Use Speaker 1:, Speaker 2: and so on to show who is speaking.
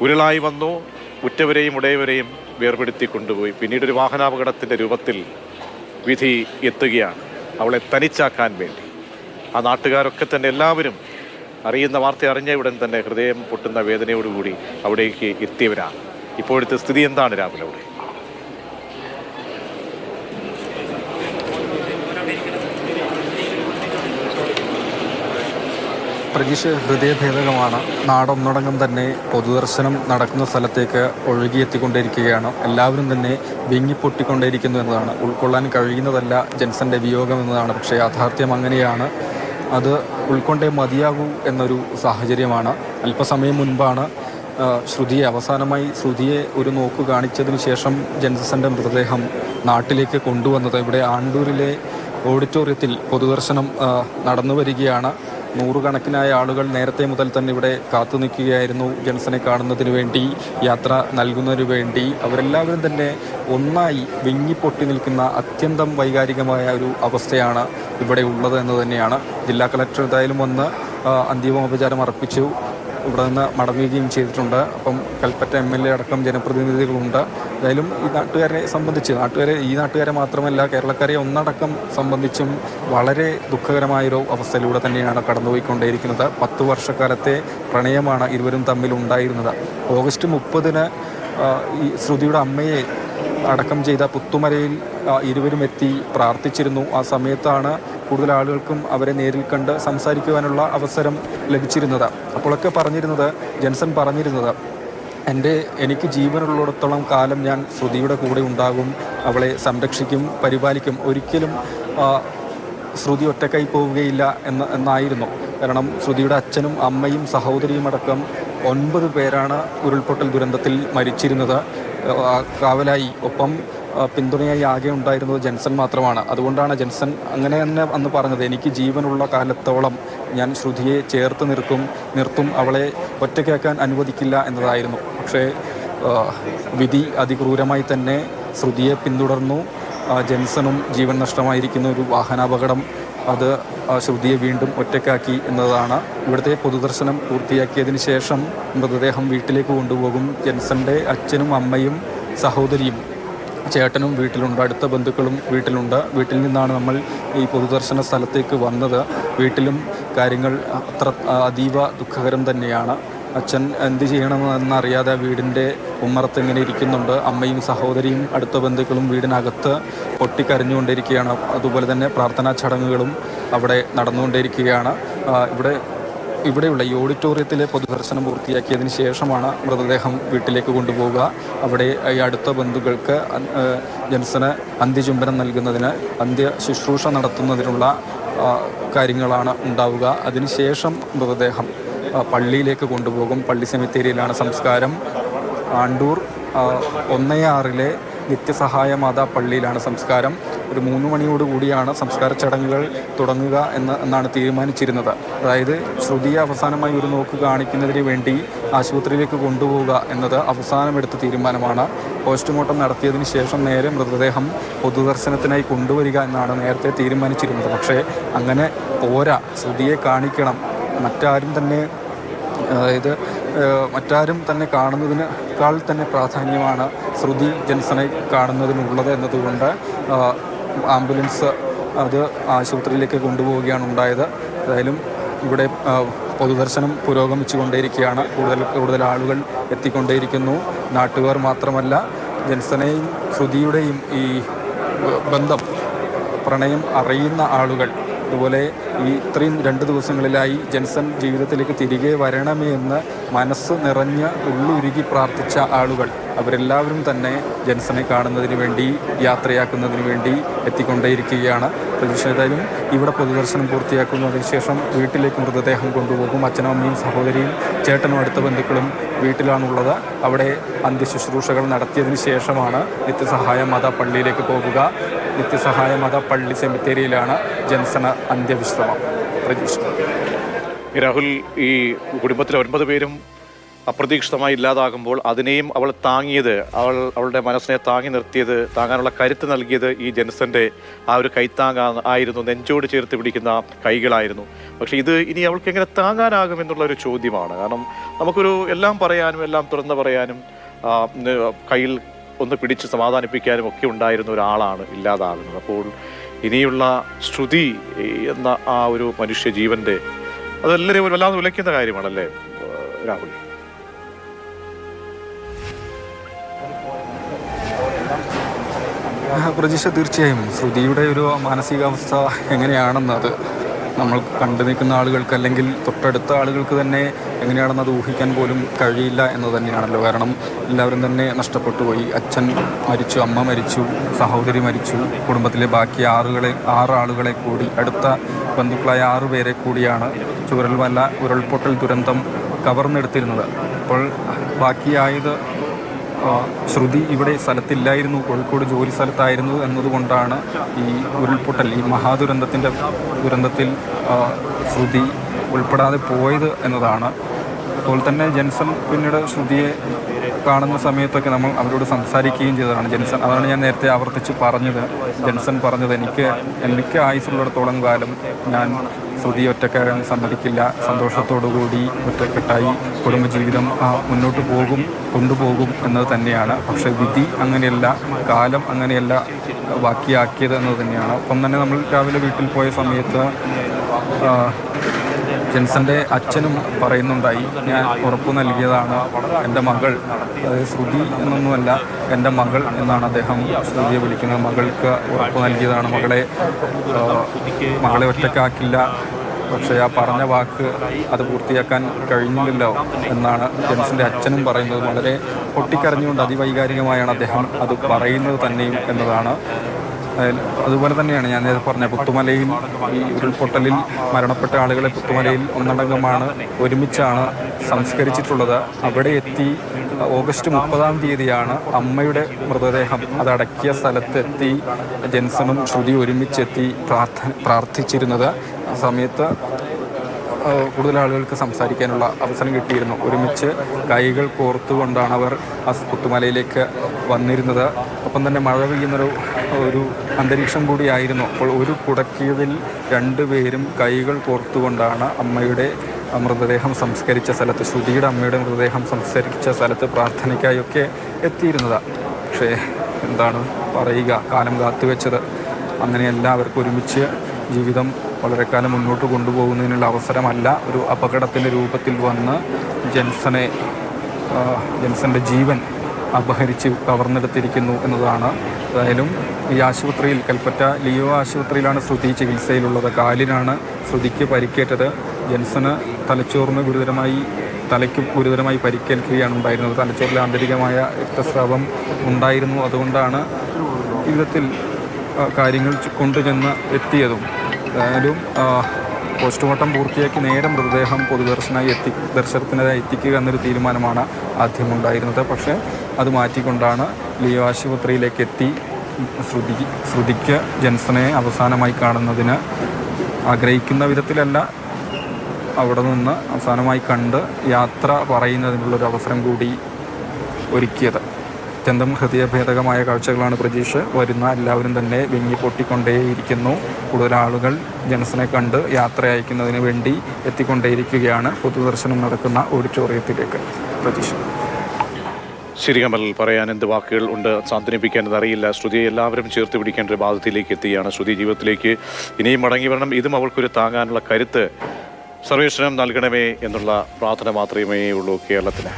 Speaker 1: ഉരുളായി വന്നു ഉറ്റവരെയും ഉടയവരെയും വേർപെടുത്തി കൊണ്ടുപോയി. പിന്നീട് ഒരു വാഹനാപകടത്തിന്റെ രൂപത്തിൽ വിധി എത്തുകയാണ്. അവളെ തനിച്ചാക്കാൻ വേണ്ടി. ആ നാട്ടുകാരൊക്കെ തന്നെ എല്ലാവരും അറിയുന്ന വാർത്ത അറിഞ്ഞ ഉടൻ തന്നെ ഹൃദയം പൊട്ടുന്ന വേദനയോടുകൂടി അവിടേക്ക് എത്തിയവരാണ്. ഇപ്പോഴത്തെ സ്ഥിതി എന്താണ് രാവിലെ അവിടെ?
Speaker 2: പ്രതീക്ഷ ഹൃദയഭേദകമാണ്. നാടൊന്നടങ്കം തന്നെ പൊതുദർശനം നടക്കുന്ന സ്ഥലത്തേക്ക് ഒഴുകിയെത്തിക്കൊണ്ടിരിക്കുകയാണ്. എല്ലാവരും തന്നെ വിങ്ങിപ്പൊട്ടിക്കൊണ്ടേയിരിക്കുന്നു എന്നതാണ്. ഉൾക്കൊള്ളാൻ കഴിയുന്നതല്ല ജെൻസന്റെ വിയോഗം എന്നതാണ്. പക്ഷേ യാഥാർത്ഥ്യം അങ്ങനെയാണ്. അത് ഉൾക്കൊണ്ടേ മതിയാകൂ എന്നൊരു സാഹചര്യമാണ്. അല്പസമയം മുൻപാണ് ശ്രുതിയെ അവസാനമായി ശ്രുതിയെ ഒരു നോക്ക് കാണിച്ചതിന് ശേഷം ജെൻസന്റെ മൃതദേഹം നാട്ടിലേക്ക് കൊണ്ടുവന്നത്. ഇവിടെ ആണ്ടൂരിലെ ഓഡിറ്റോറിയത്തിൽ പൊതുദർശനം നടന്നു വരികയാണ് നൂറുകണക്കിനായ ആളുകൾ നേരത്തെ മുതൽ തന്നെ ഇവിടെ കാത്തു നിൽക്കുകയായിരുന്നു. ജൻസനെ കാണുന്നതിന് വേണ്ടി യാത്ര നൽകുന്നതിന് വേണ്ടി. അവരെല്ലാവരും തന്നെ ഒന്നായി വിങ്ങിപ്പൊട്ടി നിൽക്കുന്ന അത്യന്തം വൈകാരികമായ ഒരു അവസ്ഥയാണ് ഇവിടെ ഉള്ളത് എന്ന് തന്നെയാണ് ജില്ലാ കളക്ടർ എന്തായാലും വന്ന് അന്തിമോപചാരം അർപ്പിച്ചു. ഇവിടെ നിന്ന് മടങ്ങുകയും ചെയ്തിട്ടുണ്ട്. അപ്പം കൽപ്പറ്റ എം എൽ എ അടക്കം ജനപ്രതിനിധികളുണ്ട്. എന്തായാലും ഈ നാട്ടുകാരെ സംബന്ധിച്ച് നാട്ടുകാരെ ഈ നാട്ടുകാരെ മാത്രമല്ല കേരളക്കാരെ ഒന്നടക്കം സംബന്ധിച്ചും വളരെ ദുഃഖകരമായൊരു അവസ്ഥയിലൂടെ തന്നെയാണ് കടന്നുപോയിക്കൊണ്ടേയിരിക്കുന്നത്. പത്ത് വർഷക്കാലത്തെ പ്രണയമാണ് ഇരുവരും തമ്മിൽ ഉണ്ടായിരുന്നത്. ഓഗസ്റ്റ് മുപ്പതിന് ഈ ശ്രുതിയുടെ അമ്മയെ അടക്കം ചെയ്ത പുത്തുമലയിൽ ഇരുവരും എത്തി പ്രാർത്ഥിച്ചിരുന്നു. ആ സമയത്താണ് കൂടുതൽ ആളുകൾക്കും അവരെ നേരിൽ കണ്ട് സംസാരിക്കുവാനുള്ള അവസരം ലഭിച്ചിരുന്നത്. അപ്പോഴൊക്കെ പറഞ്ഞിരുന്നത് ജെൻസൺ പറഞ്ഞിരുന്നത് എന്റെ എനിക്ക് ജീവനുള്ളിടത്തോളം കാലം ഞാൻ ശ്രുതിയുടെ കൂടെ ഉണ്ടാകും അവളെ സംരക്ഷിക്കും പരിപാലിക്കും. ഒരിക്കലും ശ്രുതി ഒറ്റക്കായി പോവുകയില്ല എന്ന് എന്നായിരുന്നു. കാരണം ശ്രുതിയുടെ അച്ഛനും അമ്മയും സഹോദരിയും അടക്കം ഒൻപത് പേരാണ് ഉരുൾപൊട്ടൽ ദുരന്തത്തിൽ മരിച്ചിരുന്നത്. കാവലായി. ഒപ്പം പിന്തുണയായി ആകെ ഉണ്ടായിരുന്നത് ജെൻസൺ മാത്രമാണ്. അതുകൊണ്ടാണ് ജെൻസൺ അങ്ങനെ തന്നെ അന്ന് പറഞ്ഞത് എനിക്ക് ജീവനുള്ള കാലത്തോളം ഞാൻ ശ്രുതിയെ ചേർത്ത് നിർക്കും നിർത്തും അവളെ ഒറ്റയ്ക്കാക്കാൻ അനുവദിക്കില്ല എന്നതായിരുന്നു. പക്ഷേ വിധി അതിക്രൂരമായി തന്നെ ശ്രുതിയെ പിന്തുടർന്നു. ജെൻസണും ജീവൻ നഷ്ടമായിരിക്കുന്ന ഒരു വാഹനാപകടം അത് ശ്രുതിയെ വീണ്ടും ഒറ്റക്കാക്കി എന്നതാണ്. ഇവിടുത്തെ പൊതുദർശനം പൂർത്തിയാക്കിയതിന് ശേഷം മൃതദേഹം വീട്ടിലേക്ക് കൊണ്ടുപോകും. ജെൻസന്റെ അച്ഛനും അമ്മയും സഹോദരിയും ചേട്ടനും വീട്ടിലുണ്ട് അടുത്ത ബന്ധുക്കളും വീട്ടിലുണ്ട്. വീട്ടിൽ നിന്നാണ് നമ്മൾ ഈ പൊതുദർശന സ്ഥലത്തേക്ക് വന്നത്. വീട്ടിലും കാര്യങ്ങൾ അത്ര അതീവ ദുഃഖകരം തന്നെയാണ്. അച്ഛൻ എന്ത് ചെയ്യണമെന്നറിയാതെ വീടിന്റെ ഉമ്മറത്ത് ഇങ്ങനെ ഇരിക്കുന്നുണ്ട്. അമ്മയും സഹോദരിയും അടുത്ത ബന്ധുക്കളും വീടിനകത്ത് പൊട്ടിക്കരഞ്ഞുകൊണ്ടിരിക്കുകയാണ്. അതുപോലെ തന്നെ പ്രാർത്ഥനാ ചടങ്ങുകളും അവിടെ നടന്നുകൊണ്ടിരിക്കുകയാണ്. ഇവിടെ ഇവിടെയുള്ള ഈ ഓഡിറ്റോറിയത്തിലെ പൊതുദർശനം പൂർത്തിയാക്കിയതിന് ശേഷമാണ് മൃതദേഹം വീട്ടിലേക്ക് കൊണ്ടുപോവുക. അവിടെ ഈ അടുത്ത ബന്ധുക്കൾക്ക് ജെൻസന് അന്ത്യചുംബനം നൽകുന്നതിന് അന്ത്യ ശുശ്രൂഷ നടത്തുന്നതിനുള്ള കാര്യങ്ങളാണ് ഉണ്ടാവുക. അതിനുശേഷം മൃതദേഹം പള്ളിയിലേക്ക് കൊണ്ടുപോകും. പള്ളി സെമിത്തേരിയിലാണ് സംസ്കാരം. ആണ്ടൂർ ഒന്നേ ആറിലെ നിത്യസഹായ മാതാ പള്ളിയിലാണ് സംസ്കാരം. ഒരു മൂന്ന് മണിയോട് കൂടിയാണ് സംസ്കാര ചടങ്ങുകൾ തുടങ്ങുക എന്ന് എന്നാണ് തീരുമാനിച്ചിരുന്നത്. അതായത് ശ്രുതിയെ അവസാനമായി ഒരു നോക്ക് കാണിക്കുന്നതിന് വേണ്ടി ആശുപത്രിയിലേക്ക് കൊണ്ടുപോവുക എന്നത് അവസാനമെടുത്ത തീരുമാനമാണ്. പോസ്റ്റ്മോർട്ടം നടത്തിയതിന് ശേഷം നേരെ മൃതദേഹം പൊതുദർശനത്തിനായി കൊണ്ടുവരിക എന്നാണ് നേരത്തെ തീരുമാനിച്ചിരുന്നത്. പക്ഷേ അങ്ങനെ പോരാ. ശ്രുതിയെ കാണിക്കണം. മറ്റാരും തന്നെ അതായത് മറ്റാരും തന്നെ കാണുന്നതിനേക്കാൾ തന്നെ പ്രാധാന്യമാണ് ശ്രുതി ജെൻസനെ കാണുന്നതിനുള്ളത് എന്നതുകൊണ്ട് ആംബുലൻസ് അത് ആശുപത്രിയിലേക്ക് കൊണ്ടുപോവുകയാണ് ഉണ്ടായത്. ഏതായാലും ഇവിടെ പൊതുദർശനം പുരോഗമിച്ചുകൊണ്ടേയിരിക്കുകയാണ്. കൂടുതൽ കൂടുതൽ ആളുകൾ എത്തിക്കൊണ്ടേയിരിക്കുന്നു. നാട്ടുകാർ മാത്രമല്ല ജൻസനെയും ശ്രുതിയുടെയും ഈ ബന്ധം പ്രണയം അറിയുന്ന ആളുകൾ അതുപോലെ ഈ ഇത്രയും രണ്ട് ദിവസങ്ങളിലായി ജെൻസൺ ജീവിതത്തിലേക്ക് തിരികെ വരണമേ എന്ന് മനസ്സ് നിറഞ്ഞ് ഉള്ളുരുകി പ്രാർത്ഥിച്ച ആളുകൾ അവരെല്ലാവരും തന്നെ ജെൻസനെ കാണുന്നതിന് വേണ്ടി യാത്രയാക്കുന്നതിന് വേണ്ടി എത്തിക്കൊണ്ടേയിരിക്കുകയാണ്. പ്രതിഷേധവും ഇവിടെ പൊതുദർശനം പൂർത്തിയാക്കുന്നതിന് ശേഷം വീട്ടിലേക്ക് മൃതദേഹം കൊണ്ടുപോകും. അച്ഛനും അമ്മയും സഹോദരിയും ചേട്ടനും അടുത്ത ബന്ധുക്കളും വീട്ടിലാണുള്ളത്. അവിടെ അന്ത്യശുശ്രൂഷകൾ നടത്തിയതിന് ശേഷമാണ് നിത്യസഹായ മത പള്ളിയിലേക്ക് പോകുക. നിത്യസഹായ മത പള്ളി സെമിത്തേരിയിലാണ് ജൻസന അന്ത്യവിശ്രമം. പ്രതീക്ഷ
Speaker 1: രാഹുൽ ഈ കുടുംബത്തിലെ ഒൻപത് പേരും അപ്രതീക്ഷിതമായി ഇല്ലാതാകുമ്പോൾ അതിനെയും അവൾ താങ്ങിയത് അവൾ അവളുടെ മനസ്സിനെ താങ്ങി നിർത്തിയത് താങ്ങാനുള്ള കരുത്ത് നൽകിയത് ഈ ജെൻസന്റെ ആ ഒരു കൈത്താങ്ങ ആയിരുന്നു. നെഞ്ചോട് ചേർത്ത് പിടിക്കുന്ന കൈകളായിരുന്നു. പക്ഷേ ഇത് ഇനി അവൾക്ക് എങ്ങനെ താങ്ങാനാകും എന്നുള്ള ഒരു ചോദ്യമാണ്. കാരണം നമുക്കൊരു എല്ലാം പറയാനും എല്ലാം തുറന്നു പറയാനും കയ്യിൽ ഒന്ന് പിടിച്ച് സമാധാനിപ്പിക്കാനും ഒക്കെ ഉണ്ടായിരുന്ന ഒരാളാണ് ഇല്ലാതാകുന്നത്. അപ്പോൾ ഇനിയുള്ള ശ്രുതി എന്ന ആ ഒരു മനുഷ്യ ജീവന്റെ അതെല്ലാവരും ഒരു വല്ലാതെ വിലയ്ക്കുന്ന കാര്യമാണല്ലേ രാഹുൽ?
Speaker 2: പ്രജിഷ തീർച്ചയായും. ശ്രുതിയുടെ ഒരു മാനസികാവസ്ഥ എങ്ങനെയാണെന്ന് അത് നമ്മൾ കണ്ടു നിൽക്കുന്ന ആളുകൾക്ക് അല്ലെങ്കിൽ തൊട്ടടുത്ത ആളുകൾക്ക് തന്നെ എങ്ങനെയാണെന്ന് അത് ഊഹിക്കാൻ പോലും കഴിയില്ല എന്ന് തന്നെയാണല്ലോ. കാരണം എല്ലാവരും തന്നെ നഷ്ടപ്പെട്ടു പോയി. അച്ഛൻ മരിച്ചു അമ്മ മരിച്ചു സഹോദരി മരിച്ചു. കുടുംബത്തിലെ ബാക്കി ആറുകളെ ആറ് ആളുകളെ കൂടി അടുത്ത ബന്ധുക്കളായ ആറ് പേരെ കൂടിയാണ് വല്ല ഉരുൾപൊട്ടൽ ദുരന്തം കവർന്നെടുത്തിരുന്നത്. അപ്പോൾ ബാക്കിയായത് ശ്രുതി ഇവിടെ സ്ഥലത്തില്ലായിരുന്നു കോഴിക്കോട് ജോലി സ്ഥലത്തായിരുന്നു എന്നതുകൊണ്ടാണ് ഈ ഉരുൾപൊട്ടൽ ഈ മഹാദുരന്തത്തിന്റെ ദുരന്തത്തിൽ ശ്രുതി ഉൾപ്പെടാതെ പോയത് എന്നതാണ്. അതുപോലെ തന്നെ ജെൻസൺ പിന്നീട് ശ്രുതിയെ കാണുന്ന സമയത്തൊക്കെ നമ്മൾ അവരോട് സംസാരിക്കുകയും ചെയ്തതാണ് ജെൻസൺ. അതാണ് ഞാൻ നേരത്തെ ആവർത്തിച്ച് പറഞ്ഞത്. ജെൻസൺ പറഞ്ഞത് എനിക്ക് എനിക്ക് ആയുസുള്ളിടത്തോളം കാലം ഞാൻ ശ്രുതി ഒറ്റക്കാരൻ സമ്മതിക്കില്ല. സന്തോഷത്തോടുകൂടി ഒറ്റക്കെട്ടായി കുടുംബജീവിതം മുന്നോട്ട് പോകും കൊണ്ടുപോകും എന്നത് തന്നെയാണ്. പക്ഷേ വിധി അങ്ങനെയല്ല കാലം അങ്ങനെയല്ല ബാക്കിയാക്കിയത് എന്നത് തന്നെയാണ്. ഒപ്പം തന്നെ നമ്മൾ രാവിലെ വീട്ടിൽ പോയ സമയത്ത് ജെൻസന്റെ അച്ഛനും പറയുന്നുണ്ടായി ഞാൻ ഉറപ്പു നൽകിയതാണ് എന്റെ മകൾ. അതായത് ശ്രുതി എന്നൊന്നുമല്ല എന്റെ മകൾ എന്നാണ് അദ്ദേഹം ശ്രുതിയെ വിളിക്കുന്നത്. മകൾക്ക് ഉറപ്പ് നൽകിയതാണ്. മകളെ മകളെ ഒറ്റക്കാക്കില്ല. പക്ഷേ ആ പറഞ്ഞ വാക്ക് അത് പൂർത്തിയാക്കാൻ കഴിഞ്ഞില്ലല്ലോ എന്നാണ് ജെൻസിന്റെ അച്ഛനും പറയുന്നത്. വളരെ പൊട്ടിക്കരഞ്ഞുകൊണ്ട് അതിവൈകാരികമായാണ് അദ്ദേഹം അത് പറയുന്നത് തന്നെയും എന്നതാണ് അതുപോലെ തന്നെയാണ് ഞാൻ നേരത്തെ പറഞ്ഞ പുത്തുമലയിൽ ഈ ഉരുൾപൊട്ടലിൽ മരണപ്പെട്ട ആളുകളെ പുത്തുമലയിൽ ഒന്നടങ്കമാണ് ഒരുമിച്ചാണ് സംസ്കരിച്ചിട്ടുള്ളത്. അവിടെ എത്തി ഓഗസ്റ്റ് മുപ്പതാം തീയതിയാണ് അമ്മയുടെ മൃതദേഹം. അതടക്കിയ സ്ഥലത്തെത്തി ജെൻസണും ശ്രുതി ഒരുമിച്ചെത്തി പ്രാർത്ഥ പ്രാർത്ഥിച്ചിരുന്നത്. ആ സമയത്ത് കൂടുതൽ ആളുകൾക്ക് സംസാരിക്കാനുള്ള അവസരം കിട്ടിയിരുന്നു. ഒരുമിച്ച് കൈകൾ കോർത്തുകൊണ്ടാണ് അവർ ആ പുത്തുമലയിലേക്ക് വന്നിരുന്നത്. ഒപ്പം തന്നെ മഴ പെയ്യുന്നൊരു ഒരു അന്തരീക്ഷം കൂടിയായിരുന്നു. അപ്പോൾ ഒരു കുടക്കിയതിൽ രണ്ടുപേരും കൈകൾ കോർത്തുകൊണ്ടാണ് അമ്മയുടെ മൃതദേഹം സംസ്കരിച്ച സ്ഥലത്ത് ശ്രുതിയുടെ അമ്മയുടെ മൃതദേഹം സംസ്കരിച്ച സ്ഥലത്ത് പ്രാർത്ഥനയ്ക്കായൊക്കെ എത്തിയിരുന്നത്. പക്ഷേ എന്താണ് പറയുക? കാലം കാത്തുവെച്ചത്. അങ്ങനെ എല്ലാവർക്കും ഒരുമിച്ച് ജീവിതം വളരെ കാലം മുന്നോട്ട് കൊണ്ടുപോകുന്നതിനുള്ള അവസരമല്ല ഒരു അപകടത്തിന്റെ രൂപത്തിൽ വന്ന് ജെൻസനെ ജെൻസന്റെ ജീവൻ അപഹരിച്ച് കവർന്നെടുത്തിരിക്കുന്നു എന്നതാണ്. ഏതായാലും ഈ ആശുപത്രിയിൽ കൽപ്പറ്റ ലിയോ ആശുപത്രിയിലാണ് ശ്രുതി ചികിത്സയിലുള്ളത്. കാലിനാണ് ശ്രുതിക്ക് പരിക്കേറ്റത്. ജെൻസന് തലച്ചോറിന് ഗുരുതരമായി തലയ്ക്ക് ഗുരുതരമായി പരിക്കേൽക്കുകയാണ് ഉണ്ടായിരുന്നത്. തലച്ചോറിലെ ആന്തരികമായ രക്തസ്രാവം ഉണ്ടായിരുന്നു. അതുകൊണ്ടാണ് ജീവിതത്തിൽ കാര്യങ്ങൾ കൊണ്ടുചെന്ന് എത്തിയതും. ഏതായാലും പോസ്റ്റ്മോർട്ടം പൂർത്തിയാക്കി നേരെ മൃതദേഹം പൊതുദർശനമായി എത്തി ദർശനത്തിനായി എത്തിക്കുക എന്നൊരു തീരുമാനമാണ് ആദ്യം ഉണ്ടായിരുന്നത് പക്ഷേ അത് മാറ്റിക്കൊണ്ടാണ് ലിയോ ആശുപത്രിയിലേക്ക് എത്തി. ശ്രുതി ശ്രുതിക്ക് ജെൻസനെ അവസാനമായി കാണുന്നതിന് ആഗ്രഹിക്കുന്ന വിധത്തിലല്ല അവിടെ നിന്ന് അവസാനമായി കണ്ട് യാത്ര പറയുന്നതിനുള്ളൊരു അവസരം കൂടി ഒരുക്കിയത്. അത്യന്തം ഹൃദയഭേദകമായ കാഴ്ചകളാണ് പ്രതീക്ഷ വരുന്ന എല്ലാവരും തന്നെ വിങ്ങി പൊട്ടിക്കൊണ്ടേയിരിക്കുന്നു. കൂടുതൽ ആളുകൾ ജനസിനെ കണ്ട് യാത്ര അയക്കുന്നതിന് വേണ്ടി എത്തിക്കൊണ്ടേയിരിക്കുകയാണ്. പൊതുദർശനം നടക്കുന്ന ഓഡിറ്റോറിയത്തിലേക്ക് പ്രതീക്ഷ
Speaker 1: ശരി കമൽ. പറയാൻ എന്ത് വാക്കുകൾ ഉണ്ട്? സാന്ത്വനിപ്പിക്കാൻ അറിയില്ല. ശ്രുതിയെ എല്ലാവരും ചേർത്ത് പിടിക്കേണ്ട ഒരു ബാധ്യതയിലേക്ക് എത്തിയാണ് ശ്രുതി ജീവിതത്തിലേക്ക്. ഇനിയും മടങ്ങി വരണം. ഇതും അവൾക്കൊരു താങ്ങാനുള്ള കരുത്ത് സർവേശ്വരം നൽകണമേ എന്നുള്ള പ്രാർത്ഥന മാത്രമേ ഉള്ളൂ കേരളത്തിന്.